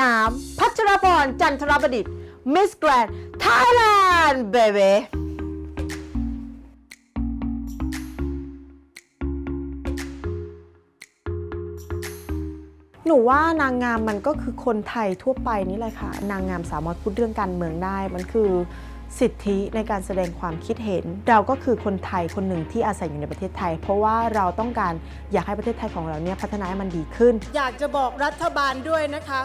น้ำพัชรพรจันทรประดิษฐ์มิสแกรนด์ไทยแลนด์เบเบหนูว่านางงามมันก็คือคนไทยทั่วไปนี่แหละค่ะ นางงามสามารถพูดเรื่องการเมืองได้ มันคือสิทธิในการแสดงความคิดเห็น เราก็คือคนไทยคนหนึ่งที่อาศัยอยู่ในประเทศไทย เพราะว่าเราต้องการอยากให้ประเทศไทยของเราเนี่ยพัฒนาให้มันดีขึ้น อยากจะบอกรัฐบาลด้วยนะคะ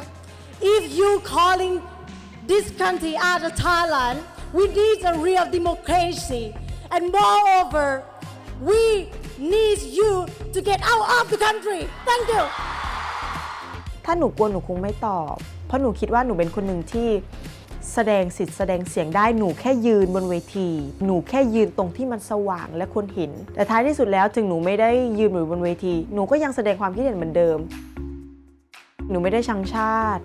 if you calling this country out of Thailand we need a real democracy and moreover we need you to get out of the country thank you ถ้าหนูกลัวหนูคงไม่ตอบ เพราะหนูคิดว่าหนูเป็นคนหนึ่งที่แสดงสิทธิ์แสดงเสียงได้หนูแค่ยืนบนเวที หนูแค่ยืนตรงที่มันสว่างและคนเห็น แต่ท้ายที่สุดแล้วถึงหนูไม่ได้ยืนอยู่บนเวที หนูก็ยังแสดงความคิดเห็นเหมือนเดิม หนูไม่ได้ชังชาติ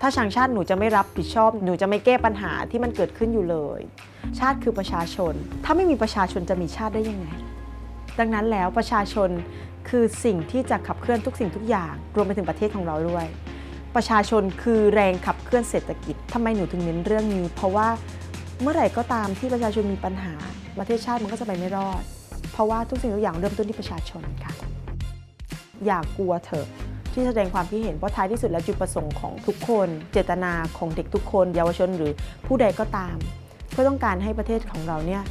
ถ้าชังชาติหนูจะไม่รับผิดชอบ หนูจะไม่แก้ปัญหาที่มันเกิดขึ้นอยู่เลย ชาติคือประชาชน ถ้าไม่มีประชาชนจะมีชาติได้ยังไง ดังนั้นแล้วประชาชนคือสิ่งที่จะขับเคลื่อนทุกสิ่งทุกอย่าง รวมไปถึงประเทศของเราด้วย ประชาชนคือแรงขับเคลื่อนเศรษฐกิจทำไมหนูถึงเน้นเรื่องนี้ เพราะว่าเมื่อไหร่ก็ตามที่ประชาชนมีปัญหา ประเทศชาติมันก็จะไปไม่รอด เพราะว่าทุกสิ่งทุกอย่างเริ่มต้นที่ประชาชนค่ะ อย่ากกลัวเถอะ ที่แสดงความคิดเห็นเพราะท้ายที่สุดแล้วจุดประสงค์ของทุกคน เจตนาของเด็กทุกคน เยาวชนหรือผู้ใดก็ตาม เพื่อต้องการให้ประเทศของเราเนี่ย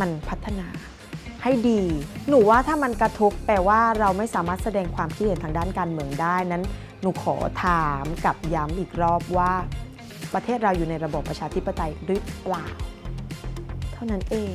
มันพัฒนาให้ดี หนูว่าถ้ามันกระทบแปลว่าเราไม่สามารถแสดงความคิดเห็นทางด้านการเมืองได้นั้น หนูขอถามกับย้ำอีกรอบว่า ประเทศเราอยู่ในระบบประชาธิปไตยหรือเปล่า เท่านั้นเอง